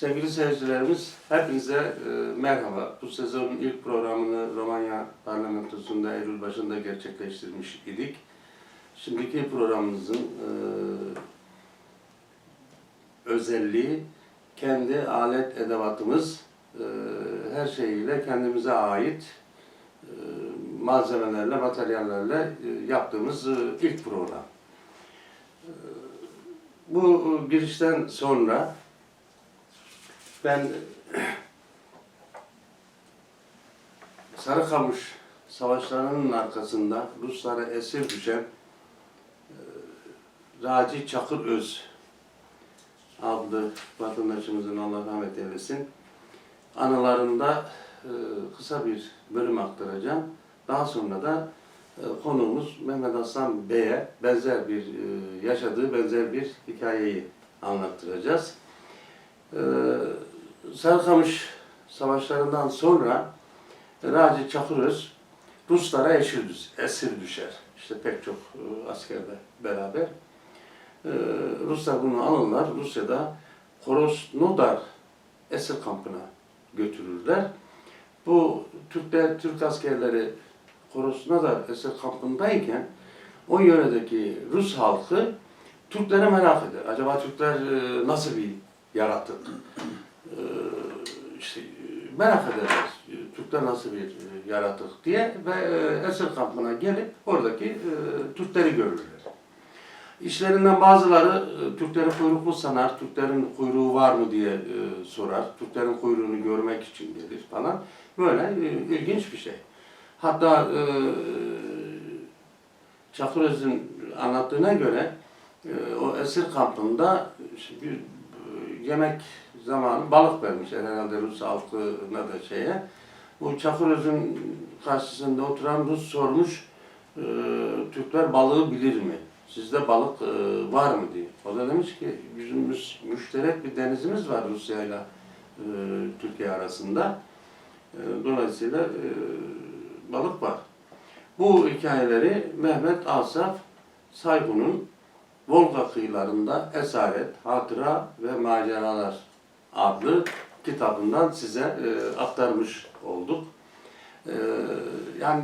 Sevgili seyircilerimiz, hepinize e, merhaba. Bu sezonun ilk programını Romanya Parlamentosu'nda Eylül başında gerçekleştirmiş idik. Şimdiki programımızın e, özelliği kendi alet edevatımız, e, her şeyiyle kendimize ait e, malzemelerle, materyallerle e, yaptığımız e, ilk program. E, Bu girişten sonra ben Sarıkamış savaşlarının arkasında Ruslara esir düşen e, Raci Çakıröz adlı vatandaşımızın Allah rahmet eylesin anılarında e, kısa bir bölüm aktaracağım. Daha sonra da e, konuğumuz Mehmet Aslan Bey'e benzer bir yaşadığı benzer bir hikayeyi anlattıracağız. Ee, Sarıkamış savaşlarından sonra Raci Çakıröz Ruslara esir, esir düşer. İşte pek çok e, askerle beraber. Ee, Ruslar bunu alırlar. Rusya'da Korosnodar esir kampına götürürler. Bu Türkler, Türk askerleri Korosnodar esir kampındayken o yöredeki Rus halkı Türklere merak eder. Acaba Türkler e, nasıl bir yaratık? E, işte e, merak ederler. e, Türkler nasıl bir e, yaratık diye ve esir kampına gelip oradaki Türkleri görürler. İşlerinden bazıları e, Türkleri kuyruklu sanar, Türklerin kuyruğu var mı diye sorar. Türklerin kuyruğunu görmek için gelir falan. Böyle ilginç bir şey. Hatta e, Çakıröz'ün anlattığına göre o esir kampında bir yemek zamanı balık vermişler herhalde Rus halkına da şeye. Bu Çakıröz'ün karşısında oturan Rus sormuş, e, Türkler balığı bilir mi? Sizde balık e, var mı diye. O da demiş ki bizim müş- müşterek bir denizimiz var Rusya ile e, Türkiye arasında. E, dolayısıyla e, balık var. Bu hikayeleri Mehmet Asaf Saygun'un Volga kıyılarında Esaret, Hatıra ve Maceralar adlı kitabından size e, aktarmış olduk. E, yani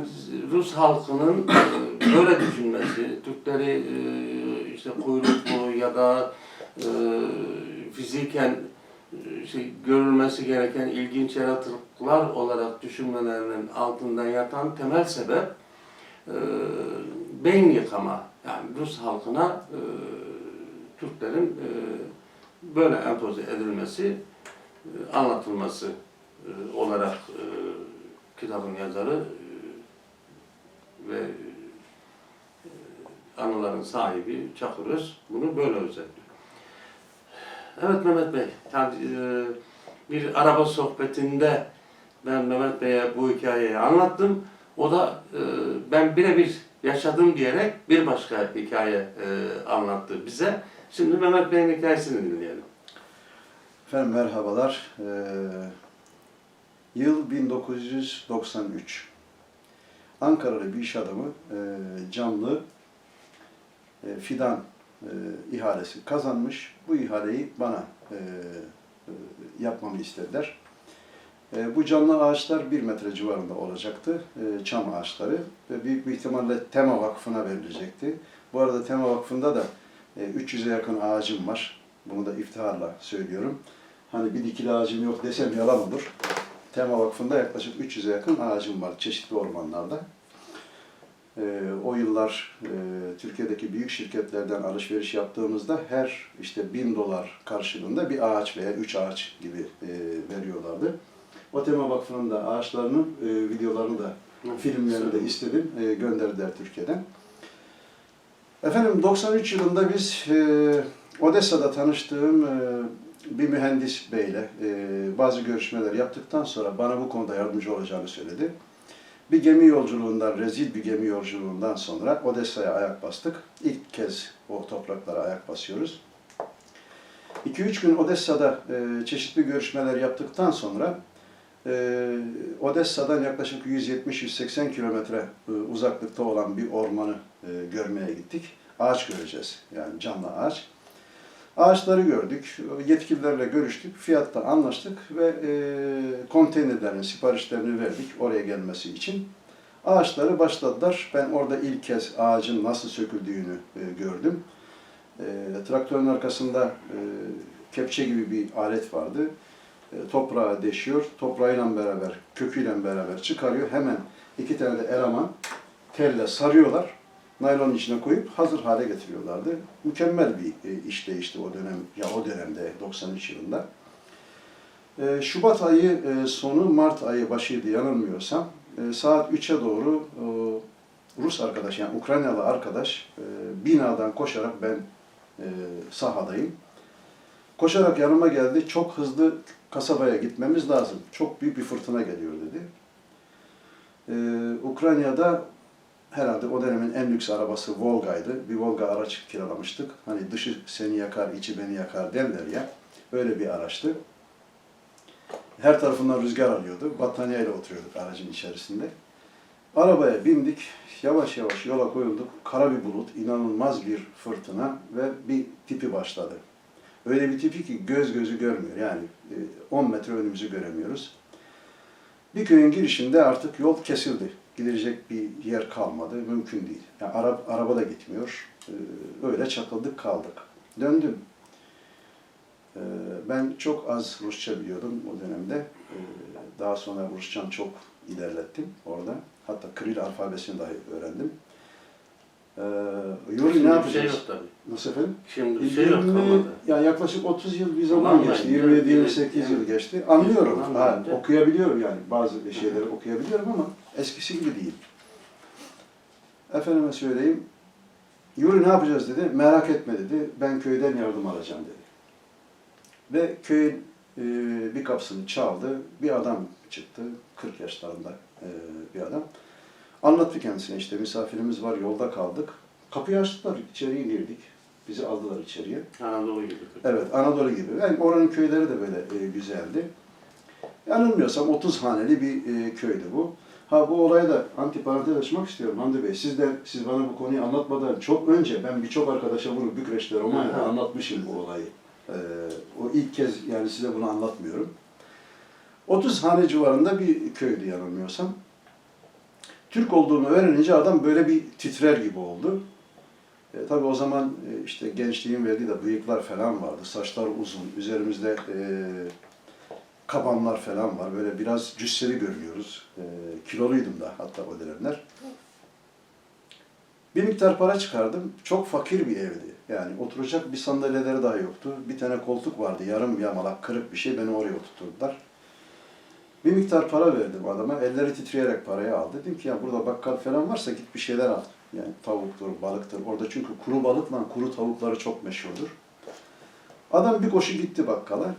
Rus halkının e, böyle düşünmesi, Türkleri e, işte kuyruklu ya da e, fiziken e, şey, görülmesi gereken ilginç yaratıklar olarak düşünmelerinin altından yatan temel sebep e, beyin yıkama. Yani Rus halkına e, Türklerin e, böyle empoze edilmesi, e, anlatılması e, olarak e, kitabın yazarı ve anıların sahibi Çakıröz bunu böyle özetliyor. Evet Mehmet Bey, bir araba sohbetinde ben Mehmet Bey'e bu hikayeyi anlattım. O da ben birebir yaşadım diyerek bir başka hikaye e, anlattı bize. Şimdi Mehmet Bey'in hikayesini dinleyelim. Efendim merhabalar. Ee, yıl 1993. Ankaralı bir iş adamı e, canlı e, fidan e, ihalesi kazanmış. Bu ihaleyi bana e, e, yapmamı istediler. E, bu canlı ağaçlar bir metre civarında olacaktı. E, çam ağaçları ve büyük bir ihtimalle Tema Vakfı'na verilecekti. Bu arada Tema Vakfı'nda da e, 300'e yakın ağacım var. Bunu da iftiharla söylüyorum. Hani bir dikili ağacım yok desem yalan olur. Tema Vakfı'nda yaklaşık 300'e yakın ağacım var çeşitli ormanlarda. Ee, o yıllar e, Türkiye'deki büyük şirketlerden alışveriş yaptığımızda her işte bin dolar karşılığında bir ağaç veya üç ağaç gibi e, veriyorlardı. O Tema Vakfı'nın da ağaçlarını, e, videolarını da, filmlerini de istedim, e, gönderdiler Türkiye'den. Efendim 93 yılında biz e, Odessa'da tanıştığım e, bir mühendis beyle e, bazı görüşmeler yaptıktan sonra bana bu konuda yardımcı olacağını söyledi. Bir gemi yolculuğundan, rezil bir gemi yolculuğundan sonra Odessa'ya ayak bastık. İlk kez o topraklara ayak basıyoruz. 2-3 gün Odessa'da e, çeşitli görüşmeler yaptıktan sonra e, Odessa'dan yaklaşık 170-180 kilometre e, uzaklıkta olan bir ormanı e, görmeye gittik. Ağaç göreceğiz, yani canlı ağaç. Ağaçları gördük, yetkililerle görüştük, fiyatta anlaştık ve e, konteynerlerin siparişlerini verdik oraya gelmesi için. Ağaçları başladılar. Ben orada ilk kez ağacın nasıl söküldüğünü e, gördüm. Traktörün arkasında kepçe gibi bir alet vardı. E, toprağı deşiyor, toprağıyla beraber, köküyle beraber çıkarıyor. Hemen iki tane de eleman telle sarıyorlar. Naylonun içine koyup hazır hale getiriyorlardı. Mükemmel bir e, işleyişti o dönem, ya o dönemde 93 yılında. E, Şubat ayı sonu, Mart ayı başıydı yanılmıyorsam. Saat 3'e doğru Rus arkadaş yani Ukraynalı arkadaş binadan koşarak ben sahadayım. Koşarak yanıma geldi. Çok hızlı kasabaya gitmemiz lazım. Çok büyük bir fırtına geliyor dedi. E, Ukrayna'da herhalde o dönemin en lüks arabası Volga'ydı. Bir Volga araç kiralamıştık. Hani dışı seni yakar, içi beni yakar derler ya. Öyle bir araçtı. Her tarafından rüzgar alıyordu. Battaniyeyle oturuyorduk aracın içerisinde. Arabaya bindik. Yavaş yavaş yola koyulduk. Kara bir bulut, inanılmaz bir fırtına ve bir tipi başladı. Öyle bir tipi ki göz gözü görmüyor. Yani e, 10 metre önümüzü göremiyoruz. Bir köyün girişinde artık yol kesildi. Gidilecek bir yer kalmadı. Mümkün değil. Yani ara, araba da gitmiyor. Ee, öyle çakıldık kaldık. Döndüm. Ee, ben çok az Rusça biliyordum o dönemde. Daha sonra Rusçam çok ilerlettim orada. Hatta Kiril alfabesini dahi öğrendim. Ee, Yuri ne bir yapacağız? şey yok tabii. Nasıl efendim? Şimdi bir şey yok 20 kalmadı. yani yaklaşık 30 yıl bir zaman Vallahi geçti. ya, 27-28 yani- yıl geçti. Anlıyorum. Ha, okuyabiliyorum yani. Bazı şeyleri okuyabiliyorum ama eskisi gibi değil. Efendime söyleyeyim. Yuri ne yapacağız dedi. Merak etme dedi. Ben köyden yardım alacağım dedi. Ve köyün e, bir kapısını çaldı. Bir adam çıktı. 40 yaşlarında e, bir adam. Anlattı kendisine işte misafirimiz var yolda kaldık. Kapıyı açtılar içeriye girdik. Bizi aldılar içeriye. Anadolu gibi. Evet, Anadolu gibi. Yani oranın köyleri de böyle e, güzeldi. Yanılmıyorsam 30 haneli bir e, köydü bu. Ha bu olaya da antiparantez açmak istiyorum Hamdi Bey. Siz de, siz bana bu konuyu anlatmadan çok önce ben birçok arkadaşa bunu Bükreş'te, Romanya'da anlatmışım bu olayı. E, o ilk kez yani size bunu anlatmıyorum. 30 hane civarında bir köydü yanılmıyorsam. Türk olduğunu öğrenince adam böyle bir titrer gibi oldu. E, tabii o zaman e, işte gençliğin verdiği de bıyıklar falan vardı. Saçlar uzun. Üzerimizde e, kabanlar falan var. Böyle biraz cüsseli görünüyoruz. E, kiloluydum da hatta o dönemler. Bir miktar para çıkardım. Çok fakir bir evdi. Yani oturacak bir sandalyeleri daha yoktu. Bir tane koltuk vardı. Yarım yamalak, kırık bir şey. Beni oraya oturtturdular. Bir miktar para verdim adama. Elleri titreyerek parayı al. Dedim ki ya burada bakkal falan varsa git bir şeyler al. Yani tavuktur, balıktır. Orada çünkü kuru balıkla kuru tavukları çok meşhurdur. Adam bir koşu gitti bakkala.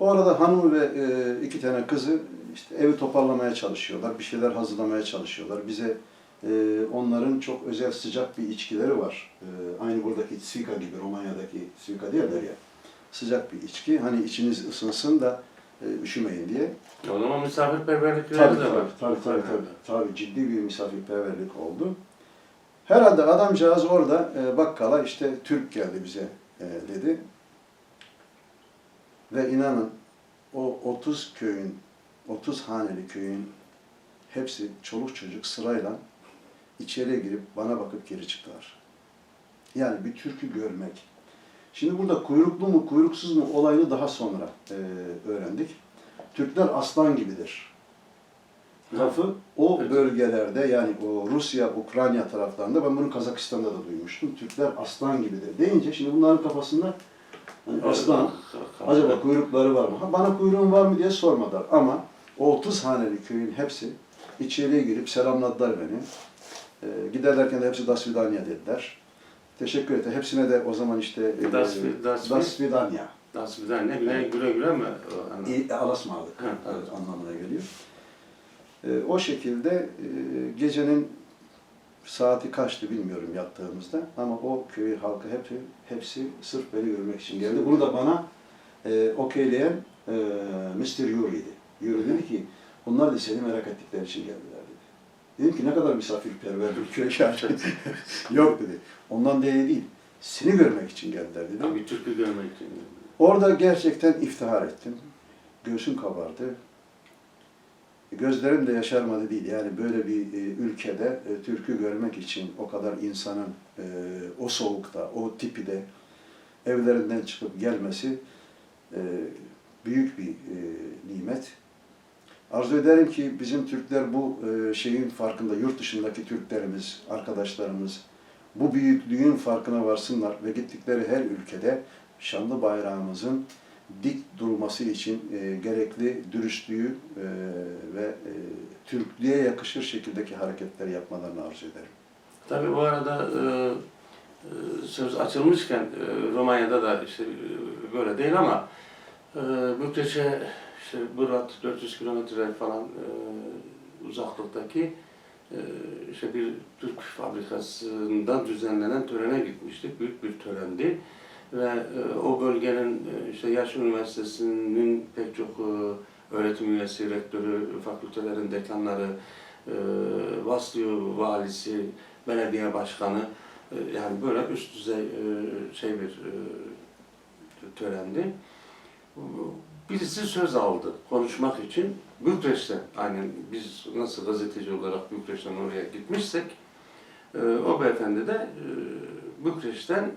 O arada hanımı ve e, iki tane kızı işte evi toparlamaya çalışıyorlar. Bir şeyler hazırlamaya çalışıyorlar. Bize e, onların çok özel sıcak bir içkileri var. E, aynı buradaki Svika gibi, Romanya'daki Svika derler ya. Sıcak bir içki. Hani içiniz ısınsın da e, üşümeyin diye. O zaman misafirperverlikleri Tabii de tabii, var. tabii, tabii, tabii, tabii ciddi bir misafirperverlik oldu. Herhalde adamcağız orada e, bakkala işte Türk geldi bize e, dedi. Ve inanın o 30 köyün, 30 haneli köyün hepsi çoluk çocuk sırayla içeriye girip bana bakıp geri çıktılar. Yani bir Türk'ü görmek. Şimdi burada kuyruklu mu kuyruksuz mu olayını daha sonra e, öğrendik. Türkler aslan gibidir. Lafı o Evet. bölgelerde yani o Rusya, Ukrayna taraflarında ben bunu Kazakistan'da da duymuştum. Türkler aslan gibidir deyince şimdi bunların kafasında hani aslan acaba kuyrukları var mı? Ha, bana kuyruğun var mı diye sormadılar ama o 30 haneli köyün hepsi içeriye girip selamladılar beni. Ee, giderlerken de hepsi Das Vidanya dediler. Teşekkür etti. Hepsine de o zaman işte e, Das Vi- Das Das Vidanya. Tane ne güle güle güle mi? İyi, alasmalık evet. evet, anlamına geliyor. Ee, o şekilde e, gecenin saati kaçtı bilmiyorum yattığımızda ama o köy halkı hep hepsi sırf beni görmek için geldi. Bunu da bana e, okeyleyen e, Mr. Yuri'ydi. Yuri dedi ki onlar da seni merak ettikleri için geldiler. Dedim ki ne kadar misafirperver bir yani. Yok dedi. Ondan değil değil. seni görmek için geldiler dedim. Tabii Türk'ü görmek için. Orada gerçekten iftihar ettim. Göğsüm kabardı. Gözlerim de yaşarmadı değil. Yani böyle bir e, ülkede e, Türk'ü görmek için o kadar insanın e, o soğukta, o tipi de evlerinden çıkıp gelmesi e, büyük bir e, nimet. Arzu ederim ki bizim Türkler bu e, şeyin farkında, yurt dışındaki Türklerimiz, arkadaşlarımız bu büyüklüğün farkına varsınlar ve gittikleri her ülkede şanlı bayrağımızın dik durması için e, gerekli dürüstlüğü e, ve e, Türklüğe yakışır şekildeki hareketler yapmalarını arzu ederim. Tabii bu arada söz açılmışken Romanya'da da işte böyle değil ama e, işte Bırat 400 kilometre falan e, uzaklıktaki e, işte bir Türk fabrikasında düzenlenen törene gitmiştik. Büyük bir törendi. Ve e, o bölgenin e, işte Yaş Üniversitesi'nin pek çok e, öğretim üyesi, rektörü, fakültelerin dekanları, e, Vaslıyor valisi, belediye başkanı e, yani böyle üst düzey e, şey bir e, törendi. Birisi söz aldı konuşmak için. Bükreş'ten, aynen biz nasıl gazeteci olarak Bükreş'ten oraya gitmişsek, e, o beyefendi de e, Bükreş'ten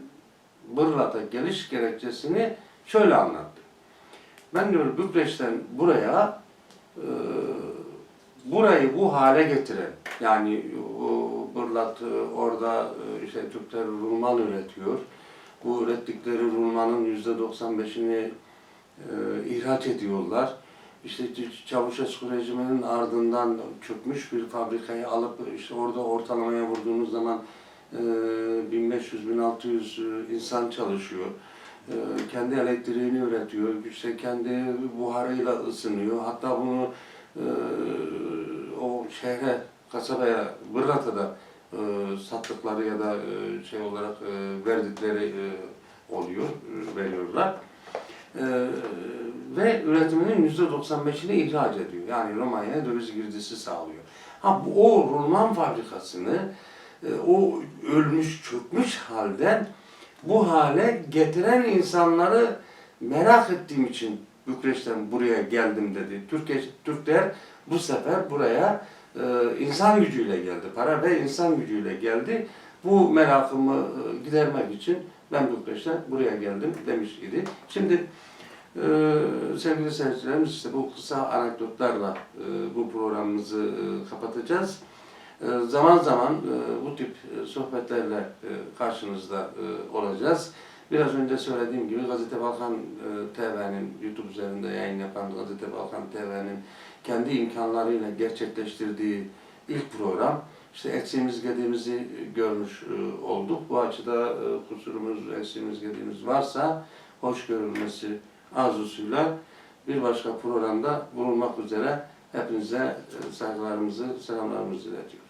Bırlat'a geliş gerekçesini şöyle anlattı. Ben diyor Bükreş'ten buraya e, burayı bu hale getiren yani o Bırlat orada işte Türkler rulman üretiyor. Bu ürettikleri rulmanın yüzde 95'ini e, ihraç ediyorlar. İşte Çavuşescu rejiminin ardından çökmüş bir fabrikayı alıp işte orada ortalamaya vurduğunuz zaman e, 1500-1600 insan çalışıyor. E, kendi elektriğini üretiyor. İşte kendi buharıyla ısınıyor. Hatta bunu e, o şehre, kasabaya, Bırrat'a da e, sattıkları ya da e, şey olarak e, verdikleri e, oluyor, e, veriyorlar. E, ve yüzde 95'ini ihraç ediyor. Yani Romanya'ya döviz girdisi sağlıyor. Ha bu o rulman fabrikasını e, o ölmüş, çökmüş halden bu hale getiren insanları merak ettiğim için Bükreş'ten buraya geldim dedi. Türkiye, Türkler bu sefer buraya e, insan gücüyle geldi. Para ve insan gücüyle geldi. Bu merakımı e, gidermek için ben Bükreş'ten buraya geldim demiş idi. Şimdi e, sevgili seyircilerimiz işte bu kısa anekdotlarla e, bu programımızı e, kapatacağız. E, zaman zaman e, bu tip e, sohbetlerle e, karşınızda olacağız. Biraz önce söylediğim gibi Gazete Balkan TV'nin YouTube üzerinde yayın yapan Gazete Balkan TV'nin kendi imkanlarıyla gerçekleştirdiği ilk program. İşte eksiğimiz gediğimizi görmüş olduk. Bu açıda kusurumuz, eksiğimiz gediğimiz varsa hoş görülmesi arzusuyla bir başka programda bulunmak üzere hepinize e, saygılarımızı, selamlarımızı iletiyoruz.